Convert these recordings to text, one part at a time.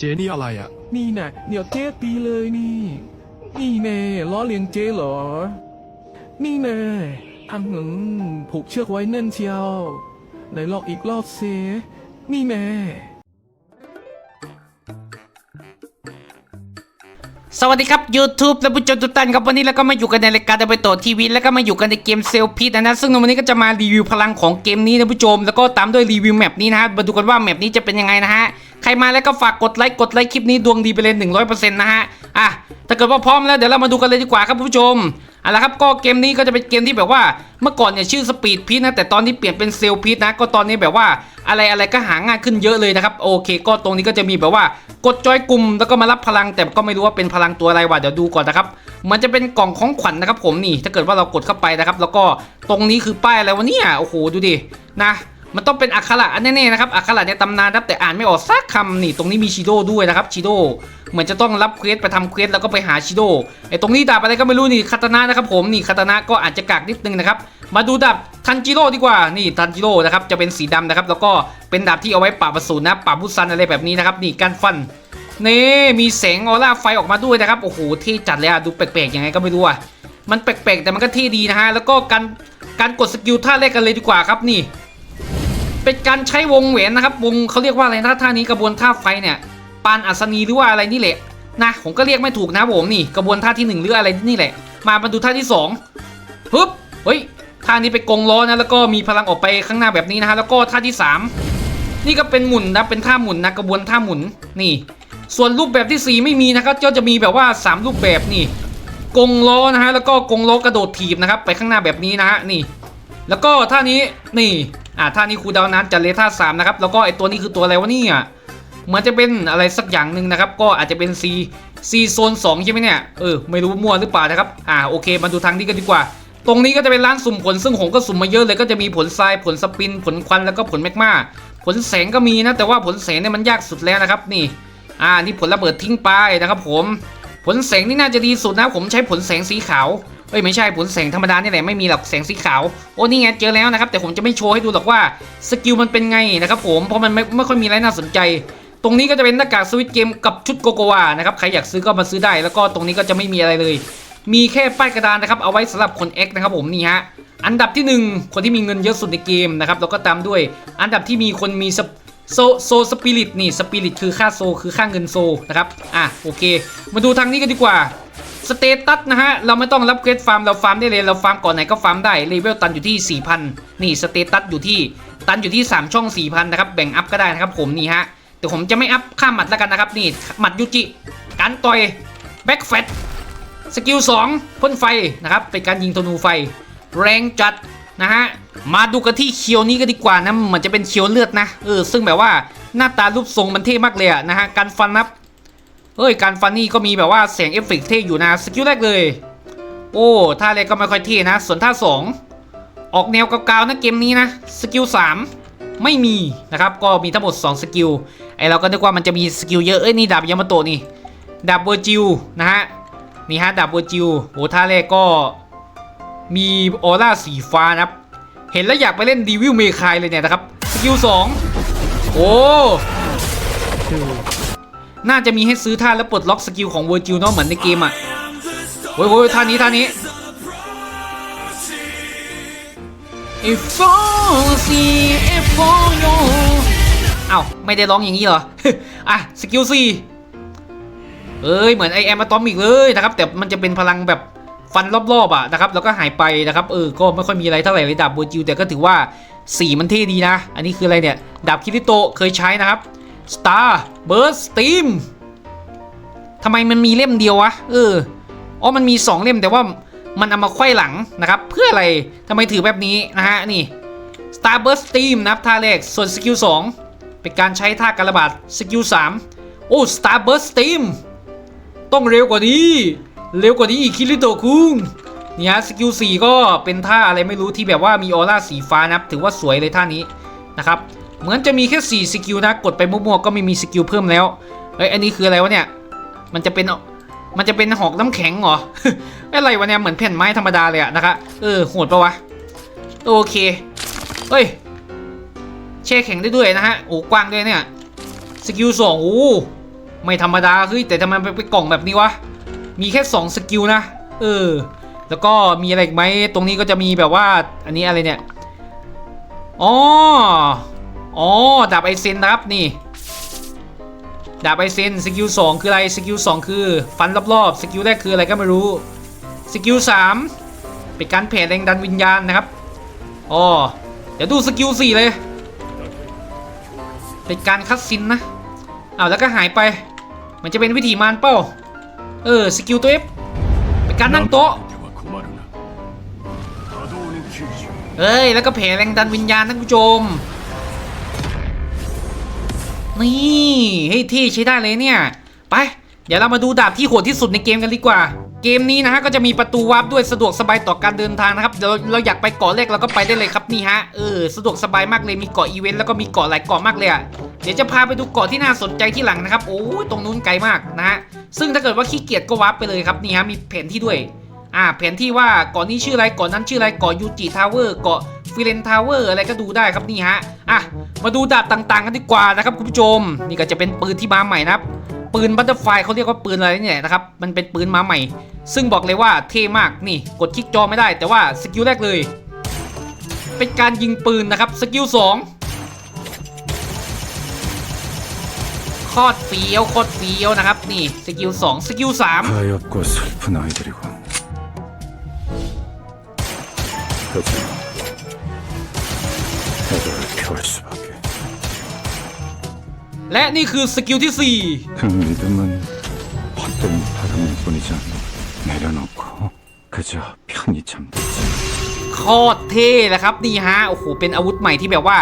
เจนี่อะไรอะ นี่นะเดี๋ยวเจ๊ตีเลยนี่ นี่แน่ล้อเลียงเจ๊เหรอ นี่แน่ทำหนึ่งผูกเชือกไว้แน่นเชียวไหนลอกอีกรอบเซนี่แน่สวัสดีครับ YouTube และผู้ชมทุกท่านครับวันนี้เราก็มาอยู่กันในรายการดับเบิลโตทีวีแล้วก็มาอยู่กันในเกมเซลพีนะนะซึ่งในวันนี้ก็จะมารีวิวพลังของเกมนี้นะผู้ชม แล้วก็ตามด้วยรีวิวแมปนี้นะฮะมาดูกันว่าแมปนี้จะเป็นยังไงนะฮะ ใครมาแล้วก็ฝากกดไลค์กดไลค์คลิปนี้ดวงดีไปเลย100%นต์นะฮะอะถ้าเกิดว่าพร้อมแล้วเดี๋ยวเรามาดูกันเลยดีกว่าครับผู้ชมเอาละครับก็เกมนี้ก็จะเป็นเกมที่แบบว่าเมื่อก่อนเนี่ยชื่อสปีดพีนะแต่ตอนนี้เปลี่ยนเป็นเซลพีนะก็ตอนนี้แบบว่าอะไรอะไรก็หาง่ายขึ้นเยอะเลยนะครับโอเค ก็ตรงนี้ก็จะมีแบบว่ากดจอยกลุ่มแล้วก็มารับพลังแต่ก็ไม่รู้ว่าเป็นพลังตัวอะไรวะเดี๋ยวดูก่อนนะครับมันจะเป็นกล่องของขวัญนะครับผมนี่ถ้าเกิดว่าเรากดเข้าไปนะครับ แล้วก็ตรงนี้คือป้ายอะไรวะเนี่ยโอ้โหดูดินะ มันต้องเป็นอักขระอันแน่ๆนะครับอักขระในตำนานครับแต่อ่านไม่ออกสักคำนี่ตรงนี้มีชิโดด้วยนะครับชิโดเหมือนจะต้องรับเควสไปทำเควสแล้วก็ไปหาชิโดไอ้ตรงนี้ดาบอะไรก็ไม่รู้นี่คาตานะนะครับผมนี่คาตานะก็อาจจะกากนิดนึงนะครับมาดูดาบทันจิโร่ดีกว่านี่ทันจิโร่นะครับจะเป็นสีดำนะครับแล้วก็เป็นดาบที่เอาไว้ปราบอสูรนะปราบบุซันอะไรแบบนี้นะครับนี่การฟันนี่มีแสงออร่าไฟออกมาด้วยนะครับโอ้โหเท่จัดเลยอะดูแปลกๆยังไงก็ไม่รู้อะมันแปลกๆแต่มันก็เท่ดีนะฮะแล้วก็การการกดสกิลท่าแรกกันเลยดีกว่าครับนี่ เป็นการใช้วงแหวนนะครับ วงเขาเรียกว่าอะไรนะท่านี้กระบวนท่าไฟเนี่ยปานอัศนีหรือว่าอะไรนี่แหละนะผมก็เรียกไม่ถูกนะผมนี่กระบวนท่าที่หนึ่งหรืออะไรนี่แหละ มามาดูท่าที่สองปึ๊บเฮ้ยท่านี้ไปกงล้อนะแล้วก็มีพลังออกไปข้างหน้าแบบนี้นะฮะแล้วก็ท่าที่สามนี่ก็เป็นหมุนนะเป็นท่าหมุนนะกระบวนท่าหมุนนี่ ส่วนรูปแบบที่ 4 ไม่มีนะครับก็จะมีแบบว่า 3 รูปแบบนี่กงล้อนะฮะแล้วก็กงล้อกระโดดถีบนะครับ ไปข้างหน้าแบบนี้นะฮะนี่ แล้วก็ท่านี้นี่ อ่าท่านี้ครูดาวนานจัดเลท่า3นะครับแล้วก็ไอตัวนี้คือตัวอะไรวะเนี่ยเหมือนจะเป็นอะไรสักอย่างหนึ่งนะครับ ก็อาจจะเป็น C C โซน2ใช่ไหมเนี่ยเออไม่รู้มั่วหรือเปล่านะครับอ่าโอเคมาดูทางนี้กันดีกว่า ตรงนี้ก็จะเป็นร้านสุ่มผลซึ่งผมก็สุ่มมาเยอะเลยก็จะมีผลทรายผลสปิน ผลควันแล้วก็ผลแมกมาผลแสงก็มีนะแต่ว่าผลแสงเนี่ยมันยากสุดแล้วนะครับนี่ อ่านี่ผลระเบิดทิ้งไปนะครับ ผม ผลแสงนี่น่าจะดีสุดนะผมใช้ผลแสงสีขาว เอ้ยไม่ใช่ผลแสงธรรมดาเนี่ยแหละไม่มีหรอกแสงสีขาวโอ้นี่ไงเจอแล้วนะครับแต่ผมจะไม่โชว์ให้ดูหรอกว่าสกิลมันเป็นไงนะครับผมเพราะมันไม่ไม่ค่อยมีอะไรน่าสนใจ ตรงนี้ก็จะเป็นหน้ากากสวิตเกมกับชุดโกโกวานะครับใครอยากซื้อก็มาซื้อได้ แล้วก็ตรงนี้ก็จะไม่มีอะไรเลย มีแค่ป้ายกระดานนะครับเอาไว้สำหรับคน X นะครับผมนี่ฮะอันดับที่หนึ่งคนที่มีเงินเยอะสุดในเกมนะครับแล้วก็ตามด้วย อันดับที่มีคนมีโซโซสปิริตนี่สปิริตคือค่าโซคือค่าเงินโซนะครับอะโอเค มาดูทางนี้กันดีกว่า สเตตัสนะฮะ เราไม่ต้องรับเควสฟาร์ม เราฟาร์มได้เลย เราฟาร์มก่อนไหนก็ฟาร์มได้เลเวลตันอยู่ที่ 4,000 นี่สเตตัสอยู่ที่ตันอยู่ที่ 3 ช่อง 4,000 นะครับ แบ่งอัพก็ได้นะครับผมนี่ฮะ แต่ผมจะไม่อัพข้ามหมัดแล้วกันนะครับ นี่หมัดยูจิ การต่อยแบ็กแฟตสกิล2พ่นไฟนะครับ เป็นการยิงธนูไฟ แรงจัดนะฮะ มาดูกันที่เคียวนี้ก็ดีกว่านะเหมือนจะเป็นเคียวเลือดนะ เออ ซึ่งแบบว่าหน้าตารูปทรงมันเท่มากเลยอะนะฮะ การฟันนับ เฮ้ยการฟันนี่ก็มีแบบว่าเสียงเอฟเฟกต์เท่อยู่นะสกิลแรกเลย โอ้ท่าแรกก็ไม่ค่อยเท่นะ ส่วนท่าสองออกแนวกาวๆนะเกมนี้นะสกิลสามไม่มีนะครับก็มีทั้งหมด 2 สกิลไอเราก็นึกว่ามันจะมีสกิลเยอะเอ้ยนี่ดาบยามาโตะนี่ดาบเวอร์จิวนะฮะนี่ฮะดาบเวอร์จิวโอ้ท่าแรกก็มีออร่าสีฟ้านะครับ เห็นแล้วอยากไปเล่นดีวิลเมคายเลยเนี่ยนะครับ สกิล2โอ้ น่าจะมีให้ซื้อท่าแล้วปลดล็อกสกิลของเวอร์จิลเนาะเหมือนในเกมอะโอ้ยโอ้ยท่านี้ท่านี้ If for see if for you เอ้าไม่ได้ร้องอย่างนี้เหรอ อะสกิล4เอ้ยเหมือนไอแอมอะตอมิกเลยนะครับ แต่มันจะเป็นพลังแบบฟันรอบๆอะนะครับแล้วก็หายไปนะครับเออก็ไม่ค่อยมีอะไรเท่าไหร่เลยดาบเวอร์จิลแต่ก็ถือว่าสีมันเท่ดีนะ อันนี้คืออะไรเนี่ย ดาบคิริโตเคยใช้นะครับ Star Burst Steam ทำไมมันมีเล่มเดียววะเอออ๋อมันมี 2 เล่มแต่ว่ามันเอามาไขว้หลังนะครับ เพื่ออะไรทำไมถือแบบนี้นะฮะ นี่ Starburst Steam นะครับท่าแรกส่วนสกิล2เป็นการใช้ท่าการระบาดสกิล3โอ้ Starburst Steam ต้องเร็วกว่านี้ เร็วกว่านี้อีกคิริโตคุงนี่ฮะสกิล4ก็เป็นท่าอะไรไม่รู้ที่แบบว่ามีออร่าสีฟ้านะครับ ถือว่าสวยเลยท่านี้นะครับ เหมือนจะมีแค่4สกิลนะกดไปมั่วๆก็ไม่มีสกิลเพิ่มแล้วเฮ้ยอันนี้คืออะไรวะเนี่ยมันจะเป็นมันจะเป็นหอกน้ำแข็งเหรออะไรวะเนี่ยเหมือนแผ่นไม้ธรรมดาเลยอะนะคะเออโหดปะวะโอเคเฮ้ยแช่แข็งได้ด้วยนะฮะโอ้กว้างด้วยเนี่ยสกิลสองโอ้ไม่ธรรมดาเฮ้ยแต่ทำไมมันเป็นกล่องแบบนี้วะมีแค่2สกิลนะเออแล้วก็มีอะไรอีกไหมตรงนี้ก็จะมีแบบว่าอันนี้อะไรเนี่ยอ๋อ อ๋อดาบไอเซนนะครับนี่ดาบไอเซนสกิลสองคืออะไรสกิลสองคือฟันรอบๆสกิลแรกคืออะไรก็ไม่รู้สกิลสามเป็นการแผ่แรงดันวิญญาณนะครับอ๋อเดี๋ยวดูสกิลสี่เลยเป็นการคัดซินนะอ้าวแล้วก็หายไป มันจะเป็นวิธีมารเป้า เออสกิลตัวเอฟเป็นการนั่งโต๊ะเอ้ยแล้วก็แผ่แรงดันวิญญาณท่านผู้ชม นี่เฮ้ยที่ใช้ได้เลยเนี่ย ไป เดี๋ยวเรามาดูดาบที่โหดที่สุดในเกมกันดีกว่า เกมนี้นะฮะก็จะมีประตูวาร์ปด้วยสะดวกสบายต่อการเดินทางนะครับเดี๋ยวเราอยากไปเกาะแรกเราก็ไปได้เลยครับนี่ฮะเออสะดวกสบายมากเลยมีเกาะอีเวนต์แล้วก็มีเกาะหลายเกาะมากเลยอะเดี๋ยวจะพาไปดูเกาะที่น่าสนใจที่หลังนะครับโอ้ตรงนู้นไกลมากนะฮะซึ่งถ้าเกิดว่าขี้เกียจก็วาร์ปไปเลยครับนี่ฮะมีแผนที่ด้วยอ่าแผนที่ว่าเกาะนี้ชื่ออะไรเกาะนั้นชื่ออะไรเกาะยูจิทาวเวอร์เกาะ ฟิเลนทาวเวอร์อะไรก็ดูได้ครับนี่ฮะอะมาดูดาบต่างๆกันดีกว่านะครับคุณผู้ชม นี่ก็จะเป็นปืนที่มาใหม่นะครับปืนบัตเตอร์ไฟเขาเรียกว่าปืนอะไรเนี่ยนะครับมันเป็นปืนมาใหม่ ซึ่งบอกเลยว่าเท่มากนี่กดคลิกจอไม่ได้ แต่ว่าสกิลแรกเลย เป็นการยิงปืนนะครับสกิลสองโคอดเฟี้ยวโคอดเฟี้ยวนะครับนี่สกิลสองสกิลสาม하 และนี่คือสกิลที่สี่ 그 믿음은 헛된 바람일 뿐이지 않나 내려놓고 그저 편히 잠들지 โคตรเท่แหละครับนี่ฮะโอ้โหเป็นอาวุธใหม่ที่แบบว่า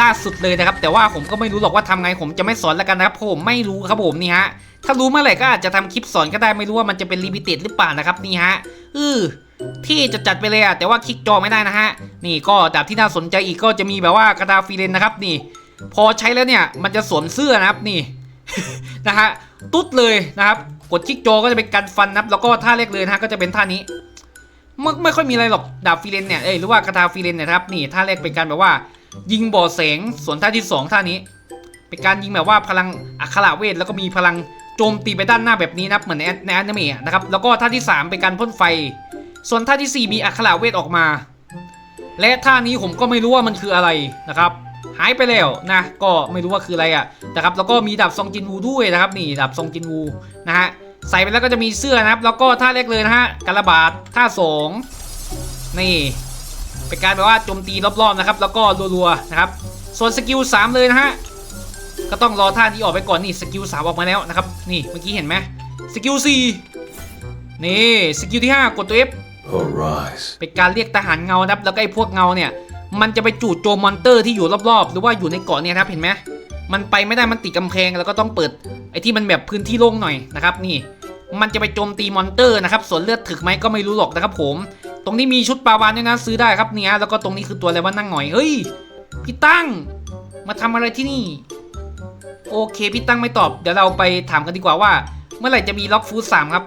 ล่าสุดเลยนะครับ แต่ว่าผมก็ไม่รู้หรอกว่าทำไงผมจะไม่สอนแล้วกันนะครับเพราะผมไม่รู้ครับผมนี่ฮะถ้ารู้เมื่อไหร่ก็อาจจะทำคลิปสอนก็ได้ไม่รู้ว่ามันจะเป็นลิมิเต็ดหรือเปล่านะครับนี่ฮะเออที่จะจัดไปเลยอะแต่ว่าคลิกจอไม่ได้นะฮะนี่ก็ดาบที่น่าสนใจอีกก็จะมีแบบว่ากระดาฟีเรนนะครับนี่ พอใช้แล้วเนี่ยมันจะสวมเสื้อนะครับนี่นะฮะตุ๊ดเลยนะครับกดคลิกจอก็จะเป็นการฟันนะครับแล้วก็ท่าแรกเลยนะฮะก็จะเป็นท่านี้ไม่ไม่ค่อยมีอะไรหรอกดาบฟิเลนเนี่ยเอ้ยหรือว่ากระทาฟิเลนเนี่ยครับนี่ท่าแรกเป็นการแบบว่า ยิงบ่อแสงส่วนท่าที่สองท่านี้ เป็นการยิงแบบว่าพลังอัคระเวทแล้วก็มีพลังโจมตีไปด้านหน้าแบบนี้นะเหมือนในในอนิเมะนะครับแล้วก็ท่าที่สามเป็นการพ่นไฟ ส่วนท่าที่สี่มีอัคระเวทออกมา และท่านี้ผมก็ไม่รู้ว่ามันคืออะไรนะครับ หายไปแล้วนะก็ไม่รู้ว่าคืออะไรอะนะครับแล้วก็มีดาบซองจินวูด้วยนะครับนี่ดาบซองจินวูนะฮะใส่ไปแล้วก็จะมีเสื้อนะครับ แล้วก็ท่าแรกเลยนะฮะกระบาดท่าสองนี่เป็นการแบบว่าโจมตีรอบๆนะครับ แล้วก็รัวๆนะครับ ส่วนสกิล3เลยนะฮะก็ต้องรอท่านี้ออกไปก่อนนี่สกิล3ออกมาแล้วนะครับนี่เมื่อกี้เห็นไหมสกิล4นี่สกิลที่ 5 กดตัว F Arise เป็นการเรียกทหารเงานะครับแล้วก็ไอ้พวกเงาเนี่ย มันจะไปจู่โจมมอนเตอร์ที่อยู่รอบๆ หรือว่าอยู่ในเกาะเนี่ยครับเห็นไหมมันไปไม่ได้มันติดกำแพงแล้วก็ต้องเปิดไอ้ที่มันแบบพื้นที่โล่งหน่อยนะครับนี่ มันจะไปโจมตีมอนเตอร์นะครับส่วนเลือดถึกไหมก็ไม่รู้หรอกนะครับผม ตรงนี้มีชุดปลาวานด้วยนะซื้อได้ครับเนี่ยแล้วก็ตรงนี้คือตัวอะไรว่านั่งหน่อยเฮ้ยพี่ตั้ง มาทำอะไรที่นี่ โอเคพี่ตั้งไม่ตอบ เดี๋ยวเราไปถามกันดีกว่าว่า เมื่อไหร่จะมีล็อกฟูดสามครับ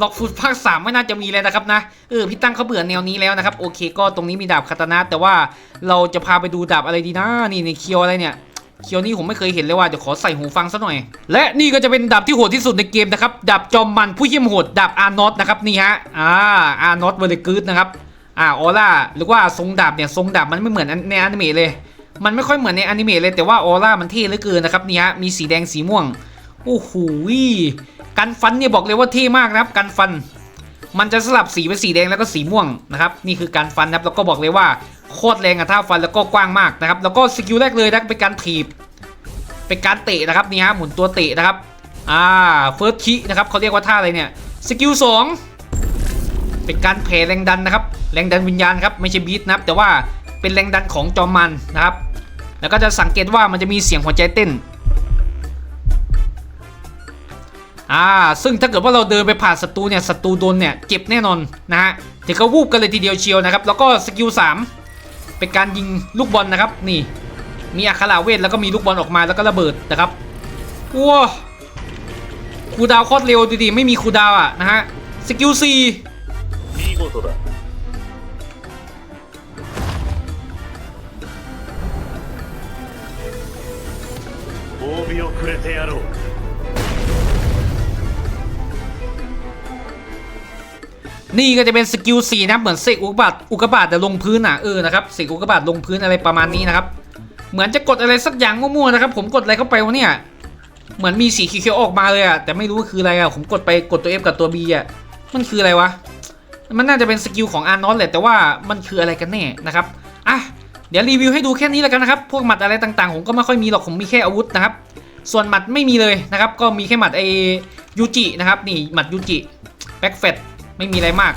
ล็อกฟูดภาคสามไม่น่าจะมีเลยนะครับนะเออพี่ตั้งเขาเบื่อแนวนี้แล้วนะครับโอเค ก็ตรงนี้มีดาบคาตานะแต่ว่าเราจะพาไปดูดาบอะไรดีนะนี่ในเคียวอะไรเนี่ยเคียวนี่ผมไม่เคยเห็นเลยว่าเดี๋ยวขอใส่หูฟังซะหน่อย และนี่ก็จะเป็นดาบที่โหดที่สุดในเกมนะครับดาบจอมมันผู้เยี่ยมโหดดาบอาร์นอตนะครับนี่ฮะอ่าอาร์นอตเวลกืดนะครับอ่าออร่าหรือว่าทรงดาบเนี่ยทรงดาบมันไม่เหมือนในอนิเมะเลย มันไม่ค่อยเหมือนในอนิเมะเลยแต่ว่าออร่ามันเท่เหลือเกินนะครับนี่ฮะมีสีแดงสีม่วงโอ้โห กันฟันเนี่ยบอกเลยว่าเท่มากนะครับกันฟัน มันจะสลับสีเป็นสีแดงแล้วก็สีม่วงนะครับนี่คือการฟันนะครับแล้วก็บอกเลยว่าโคตรแรงอะท่าฟันแล้วก็กว้างมากนะครับแล้วก็สกิลแรกเลยนะเป็นการถีบ เป็นการเตะนะครับนี่ฮะหมุนตัวเตะนะครับอ่าเฟิร์สคินะครับเขาเรียกว่าท่าอะไรเนี่ยสกิลสองเป็นการแผ่แรงดันนะครับแรงดันวิญญาณครับไม่ใช่บีทนะครับแต่ว่าเป็นแรงดันของจอมมันนะครับ แล้วก็จะสังเกตว่ามันจะมีเสียงหัวใจเต้น อ่าซึ่งถ้าเกิดว่าเราเดินไปผ่านศัตรูเนี่ยศัตรูโดนเนี่ยเจ็บแน่นอนนะฮะถึงก็วูบกันเลยทีเดียวเชียวนะครับ แล้วก็สกิล3เป็นการยิงลูกบอลนะครับ นี่ มีอาคาราเวทแล้วก็มีลูกบอลออกมาแล้วก็ระเบิดนะครับว้าคูดาวโคตรเร็วดีๆไม่มีคูดาวอะนะฮะสกิลสี่โอบิโอ นี่ก็จะเป็นสกิล4นะครับเหมือนเสกอุกบาตอุกบาตแต่ลงพื้นอะเออนะครับเสกอุกบาตลงพื้นอะไรประมาณนี้นะครับ เหมือนจะกดอะไรสักอย่างมั่วๆนะครับ ผมกดอะไรเข้าไปวะเนี่ยเหมือนมีสีเขียวๆออกมาเลยอะแต่ไม่รู้ว่าคืออะไรอะผมกดไปกดตัว F กับตัว B อะมันคืออะไรวะมันน่าจะเป็นสกิลของอาร์นอสแหละแต่ว่ามันคืออะไรกันแน่นะครับอะเดี๋ยวรีวิวให้ดูแค่นี้แล้วกันนะครับ พวกหมัดอะไรต่างๆ ผมก็ไม่ค่อยมีหรอกผมมีแค่อาวุธนะครับ ส่วนหมัดไม่มีเลยนะครับ ก็มีแค่หมัดไอยูจินะครับนี่หมัดยูจิแบ็กเฟด ไม่มีอะไรมาก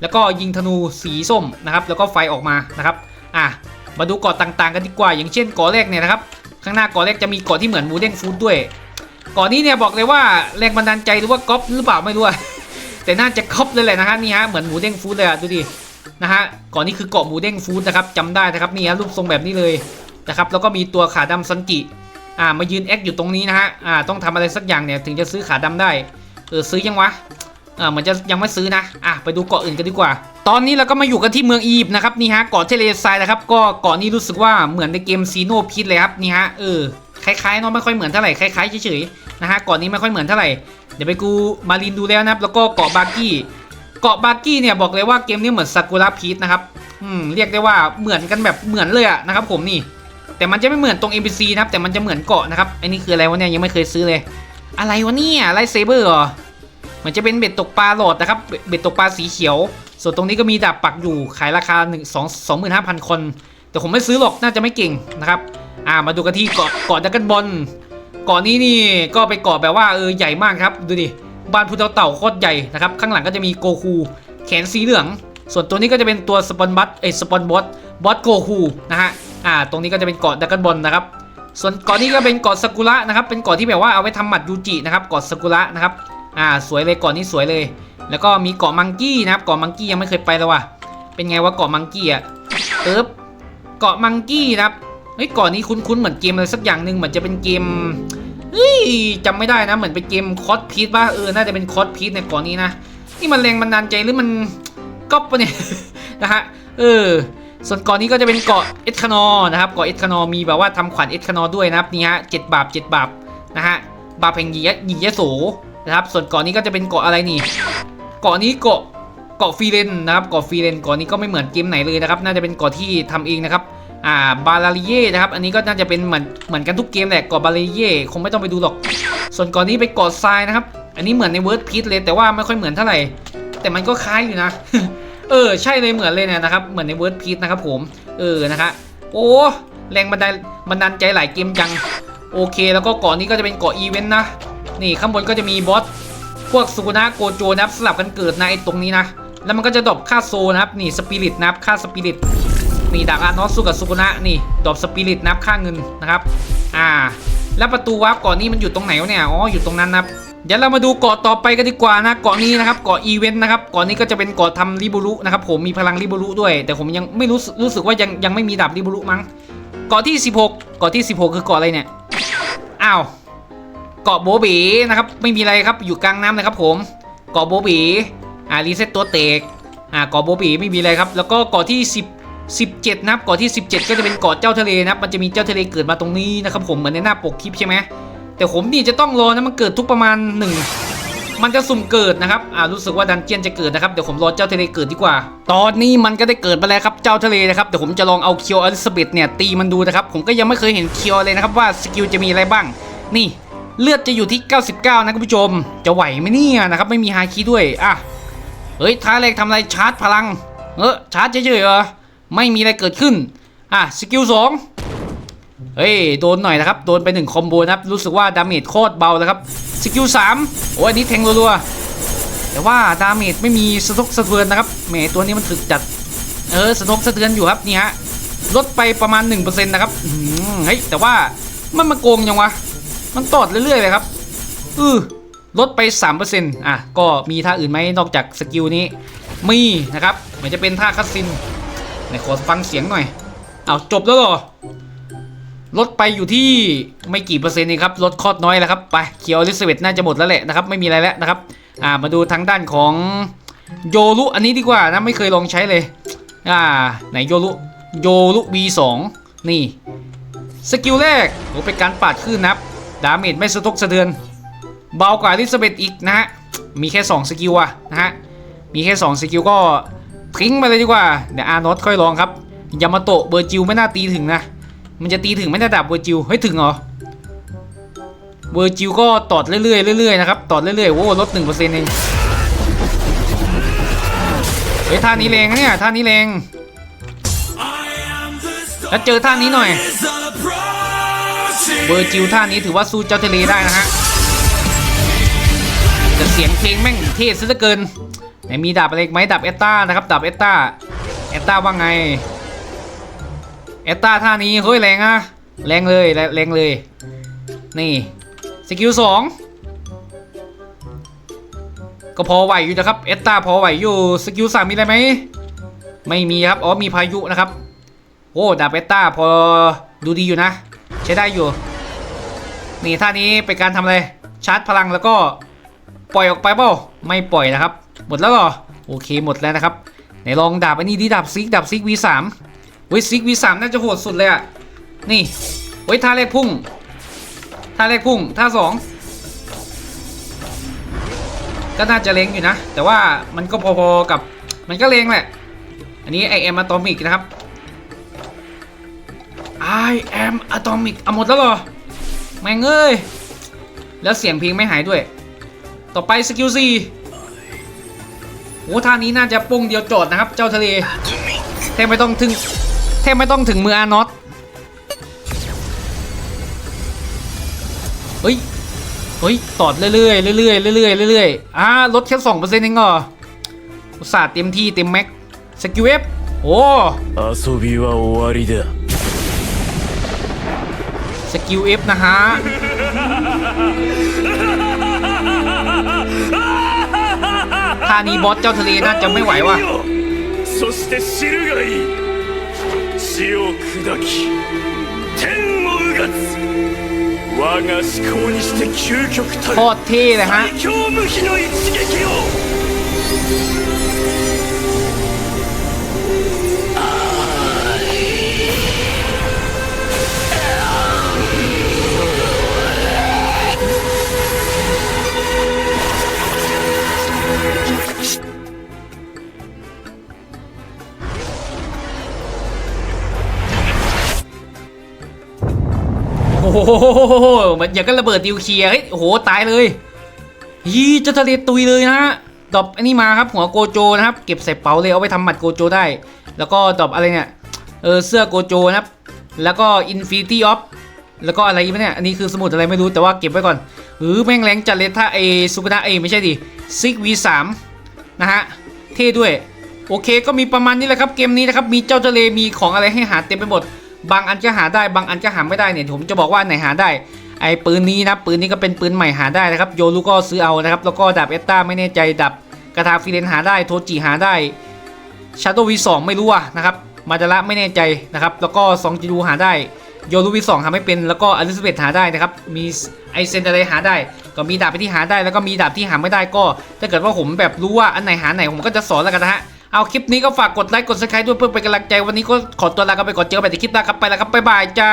แล้วก็ยิงธนูสีส้มนะครับ แล้วก็ไฟออกมานะครับอะมาดูเกาะต่างๆ กันดีกว่า อย่างเช่นเกาะแรกเนี่ยนะครับ ข้างหน้าเกาะแรกจะมีเกาะที่เหมือนหมูเด้งฟูดด้วยเกาะนี้เนี่ยบอกเลยว่าแรงบันดาลใจหรือว่าก๊อปหรือเปล่าไม่รู้อะแต่น่าจะก๊อปเลยแหละนะฮะนี่ฮะเหมือนหมูเด้งฟูดเลยอะดูดินะฮะกาะนี้คือเกาะหมูเด้งฟูดนะครับจำได้นะครับนี่ฮะรูปทรงแบบนี้เลยนะครับแล้วก็มีตัวขาดำซันจิอ่ามายืนแอคอยู่ตรงนี้นะฮะอ่าต้องทำอะไรสักอย่างเนี่ยถึงจะซื้อขาดำได้เออซื้อยังวะ เออเหมือนจะยังไม่ซื้อนะอะไปดูเกาะอื่นกันดีกว่า ตอนนี้เราก็มาอยู่กันที่เมืองอียิปต์นะครับนี่ฮะเกาะเทเลทรายนะครับก็เกาะนี้รู้สึกว่าเหมือนในเกมซีโนพิทเลยครับนี่ฮะเออคล้ายๆเนาะไม่ค่อยเหมือนเท่าไหร่คล้ายๆเฉยๆนะฮะเกาะนี้ไม่ค่อยเหมือนเท่าไหร่เดี๋ยวไปกูมารินดูแล้วนะครับแล้วก็เกาะบาร์กี้เกาะบาร์กี้เนี่ยบอกเลยว่าเกมนี้เหมือนซากุระพีทนะครับอืมเรียกได้ว่าเหมือนกันแบบเหมือนเลยอะนะครับผมนี่ แต่มันจะไม่เหมือนตรง NPC นะครับแต่มันจะเหมือนเกาะนะครับไอ้นี่คืออะไรวะเนี่ยยังไม่เคยซื้อเลย อะไรวะเนี่ยไลท์เซเบอร์เหรอ มือนจะเป็นเบ็ดตกปลาโหลดนะครับ เบ็ดตกปลาสีเขียว ส่วนตรงนี้ก็มีดาบปักอยู่ขายราคา1 2 2 5 0 0 คน แต่ผมไม่ซื้อหรอกน่าจะไม่เก่งนะครับ อ่ามาดูกันที่เกาะเกาะดักกันบอลเกาะนี้นี่ก็ไปเกาะแบบว่าเออใหญ่มากครับดูดิบ้านพุทธเต่าโคตรใหญ่นะครับข้างหลังก็จะมีโกคูแขนสีเหลือง ส่วนตัวนี้ก็จะเป็นตัวสปอนบัตเอยสปอนบอสบอสโกคูนะฮะอ่าตรงนี้ก็จะเป็นเกาะดักกันบอลนะครับส่วนเกาะนี้ก็เป็นเกาะซากุระนะครับเป็นเกาะที่แบบว่าเอาไว้ทำหมัดยูจินะครับเกาะซากุระนะครับ อ่าสวยเลยเกาะนี้สวยเลย แล้วก็มีเกาะมังกี้นะครับเกาะมังกี้ยังไม่เคยไปเลยว่ะเป็นไงวะเกาะมังกี้อะปึ๊บเกาะมังกี้นะครับเฮ้ยเกาะนี้คุ้นๆเหมือนเกมอะไรสักอย่างหนึ่งเหมือนจะเป็นเกมเฮ้ยจำไม่ได้นะเหมือนเป็นเกมคอสพีทป่ะเออน่าจะเป็นคอสพีทในเกาะนี้นะนี่มันแรงบันดาลใจหรือมันก๊อปปะเนี่ยนะฮะเออส่วนเกาะนี้ก็จะเป็นเกาะเอสคานอนะครับเกาะเอสคานอมีแบบว่าทำขวัญเอสคานอด้วยนะครับนี่ฮะเจ็ดบาปเจ็ดบาปนะฮะบาปแห่งยิยะยิยะโส นะครับ ส่วนเกาะนี้ก็จะเป็นเกาะอะไรนี่ เกาะนี้เกาะเกาะฟีเรนนะครับ เกาะฟีเรนเกาะนี้ก็ไม่เหมือนเกมไหนเลยนะครับ น่าจะเป็นเกาะที่ทำเองนะครับ อ่า บาลาริเย่นะครับ อันนี้ก็น่าจะเป็นเหมือนเหมือนกันทุกเกมแหละ เกาะบาลาริเย่คงไม่ต้องไปดูหรอก ส่วนเกาะนี้เป็นเกาะทรายนะครับ อันนี้เหมือนในเวิร์ดพีทเลย แต่ว่าไม่ค่อยเหมือนเท่าไหร่ แต่มันก็คล้ายอยู่นะ เออ ใช่เลยเหมือนเลยนะครับ เหมือนในเวิร์ดพีทนะครับผม เออ นะฮะโอ้ แรงบันดาลบันดาลใจหลายเกมจัง โอเค แล้วก็เกาะนี้ก็จะเป็นเกาะอีเวนต์นะ นี่ข้างบนก็จะมีบอสพวกสุกุนะโกโจนะครับสลับกันเกิดนะไอ้ตรงนี้นะ แล้วมันก็จะดรอปค่าโซนะครับนี่สปิริตนะครับค่าสปิริตนี่ดาบอานอสสู้กับสุกุนะนี่ดรอปสปิริตนะครับค่าเงินนะครับ อ่า แล้วประตูวาร์ปก่อนนี้มันอยู่ตรงไหนวะเนี่ยอ๋ออยู่ตรงนั้นนะครับเดี๋ยวเรามาดูเกาะต่อไปกันดีกว่านะเกาะนี้นะครับเกาะอีเวนต์นะครับเกาะนี้ก็จะเป็นเกาะทำริบูรุนะครับผมมีพลังริบูรุด้วย แต่ผมยังไม่รู้รู้สึกว่ายังยังไม่มีดาบริบูรุมั้งเกาะที่ 16 เกาะที่ 16 คือเกาะอะไรเนี่ยอ้าว เกาะโบเบนะครับไม่มีอะไรครับอยู่กลางน้ำนะครับผมเกาะโบเบอ่ารีเซ็ตตัวเตกอ่าเกาะโบเบไม่มีอะไรครับแล้วก็เกาะที่ 10 17นะครับเกาะที่ 17 ก็จะเป็นเกาะเจ้าทะเลนะครับมันจะมีเจ้าทะเลเกิดมาตรงนี้นะครับผมเหมือนในหน้าปกคลิปใช่ไหมแต่ผมนี่จะต้องรอนะมันเกิดทุกประมาณ 1 มันจะสุ่มเกิดนะครับอ่ารู้สึกว่าดันเจียนจะเกิดนะครับเดี๋ยวผมรอเจ้าทะเลเกิดดีกว่า ตอนนี้มันก็ได้เกิดมาแล้วครับเจ้าทะเลนะครับเดี๋ยวผมจะลองเอาเคียวอลิซาเบธเนี่ยตีมันดูนะครับผมก็ยังไม่เคยเห็นเคียวเลยนะครับว่าสกิลจะมีอะไรบ้าง นี่ เลือดจะอยู่ที่ 99 นะคุณผู้ชม จะไหวไหมเนี่ยนะครับไม่มีฮาคิด้วยอะเฮ้ยท้าแรกทำอะไรชาร์จพลัง เออชาร์จเฉยๆเหรอไม่มีอะไรเกิดขึ้นอะสกิลสองเฮ้ยโดนหน่อยนะครับโดนไปหนึ่งคอมโบนะครับรู้สึกว่าดาเมจโคตรเบาแล้วครับสกิลสามโอ้ยอันนี้แทงรัวๆแต่ว่าดาเมจไม่มีสะทกสะเทือนนะครับแหมตัวนี้มันถึกจัดเออสะทกสะเทือนอยู่ครับนี่ฮะลดไปประมาณ1%นะครับเฮ้ยแต่ว่ามันมาโกงยังวะ มันตอดเรื่อยๆเลยครับอือลดไป 3%อะ ก็มีท่าอื่นไหมนอกจากสกิลนี้ มีนะครับ เหมือนจะเป็นท่าคัสซินไหนขอฟังเสียงหน่อย เอาจบแล้วเหรอ ลดไปอยู่ที่ไม่กี่เปอร์เซ็นต์เองครับ ลดคอดน้อยแล้วครับ ไป เคียวอลิซาเบธน่าจะหมดแล้วแหละนะครับ ไม่มีอะไรแล้วนะครับ อ่า มาดูทางด้านของโยรุอันนี้ดีกว่านะ ไม่เคยลองใช้เลย อ่า ไหนโยรุ โยรุ V2 นี่ สกิลแรกโอ้เป็นการปาดขึ้นนะครับ ดาเมจไม่สะทกสะเทือน เบากว่าอลิซาเบธอีกนะฮะ มีแค่ 2 สกิลอะนะฮะ มีแค่ 2 สกิลก็ทิ้งไปเลยดีกว่า เดี๋ยวอาร์นอตค่อยลองครับ ยามาโตะเบอร์จิวไม่น่าตีถึงนะ มันจะตีถึงไม่ได้ดับเบอร์จิวเฮ้ยถึงเหรอ เบอร์จิวก็ตอดเรื่อยๆเรื่อยๆนะครับ ตอดเรื่อยๆโอ้ลด1%เอง เฮ้ยท่านี้แรงนะเนี่ยท่านี้แรง แล้วเจอท่านี้หน่อย เบอร์จิวท่านี้ถือว่าสู้เจ้าทเลได้นะฮะแต่เสียงเพลงแม่งเท่ซะเหลือเกินไหนมีดาบอะไรอีกไหมดาบเอตตานะครับดาบเอตตาเอตตาว่าไงเอตตาท่านี้เฮ้ยแรงอะแรงเลยแรแรงเลย นี่สกิลสองก็พอไหวอยู่นะครับเอตตาพอไหวอยู่สกิลสามมีอะไรไหมไม่มีครับอ๋อมีพายุนะครับโอ้ดาบเอตตาพอดูดีอยู่นะ ใช้ได้อยู่ นี่ท่านี้เป็นการทำอะไร ชาร์จพลังแล้วก็ปล่อยออกไปเปล่าไม่ปล่อยนะครับ หมดแล้วเหรอ โอเคหมดแล้วนะครับ ไหนลองดาบอันนี้ดิดาบซิกดาบซิก V3 เว้ยซิก V3 น่าจะโหดสุดเลยอะนี่เว้ยท่าแรกพุ่ง ท่าแรกพุ่ง ท่าสองก็น่าจะเล็งอยู่นะ แต่ว่ามันก็พอๆกับมันก็เล็งแหละ อันนี้ไอเอ็มอะตอมิกนะครับ I am atomic เอาหมดแล้วเหรอ แม่งเอ้ย แล้วเสียงเพลงไม่หายด้วย ต่อไปสกิลซีโอ้ท่านี้น่าจะปุ้งเดียวโจทย์นะครับ เจ้าทะเลแทบไม่ต้องถึงแทบไม่ต้องถึงมืออาร์นอตเฮ้ย เฮ้ย ตอดเรื่อยๆเรื่อยๆเรื่อยๆเรื่อยๆอ่าลดแค่สองเปอร์เซ็นต์เองเหรออุตส่าห์เต็มที่เต็มแม็กสกิลเอฟโอ้ 遊びは終わりだ สกิล F นะฮะ ท่านี้บอสเจ้าทะเลน่าจะไม่ไหวว่ะ そして知るがいい地を砕き天をうがつ我が思考にして究極た โค る ตรเท่เลยฮะ 最強無比の一撃を อ้โหเหมือนอย่างก็ระเบิดดิวเคลียร์เฮ้ยโอ้โหตายเลยยี่เจ้าทะเลตุยเลยนะดอปอันนี้มาครับหัวโกโจนะครับ เก็บใส่เป๋าเลยเอาไปทำหมัดโกโจได้ แล้วก็ดอปอะไรเนี่ยเออเสื้อโกโจนะครับ แล้วก็ Infinity of แล้วก็อะไรอีกเนี่ยอันนี้คือสมุดอะไรไม่รู้แต่ว่าเก็บไว้ก่อนหรือแม่งแรงจัดเลยถ้าไอสุกนะเอไม่ใช่ดิซิก V3 นะฮะเท่ด้วย โอเคก็มีประมาณนี้แหละครับเกมนี้นะครับมีเจ้าทะเลมีของอะไรให้หาเต็มไปหมด บางอันก็หาได้บางอันก็หาไม่ได้เนี่ยผมจะบอกว่าอันไหนหาได้ไอ้ปืนนี้นะปืนนี้ก็เป็นปืนใหม่หาได้นะครับโยลูก็ซื้อเอานะครับแล้วก็ดาบเอตตาไม่แน่ใจดาบกระทาฟิเลนหาได้โทจิหาได้ชาโดวีสองไม่รู้อะนะครับมาดาระไม่แน่ใจนะครับแล้วก็ซองจิรูหาได้โยลูวีสองหาไม่เป็นแล้วก็อลิซาเบธหาได้นะครับมีไอเซนอะไรหาได้ ก็มีดาบไปที่หาได้แล้วก็มีดาบที่หาไม่ได้ก็ ถ้าเกิดว่าผมแบบรู้ว่าอันไหนหาไหนผมก็จะสอนแล้วกันนะฮะ เอาคลิปนี้ก็ฝากกดไลค์กดซับสไครต์ด้วยเพื่อเป็นกำลังใจวันนี้ก็ขอตัวลากันไปก่อนเจอกันใหม่ในคลิปหน้าครับไปแล้วครับบ๊ายบายจ้า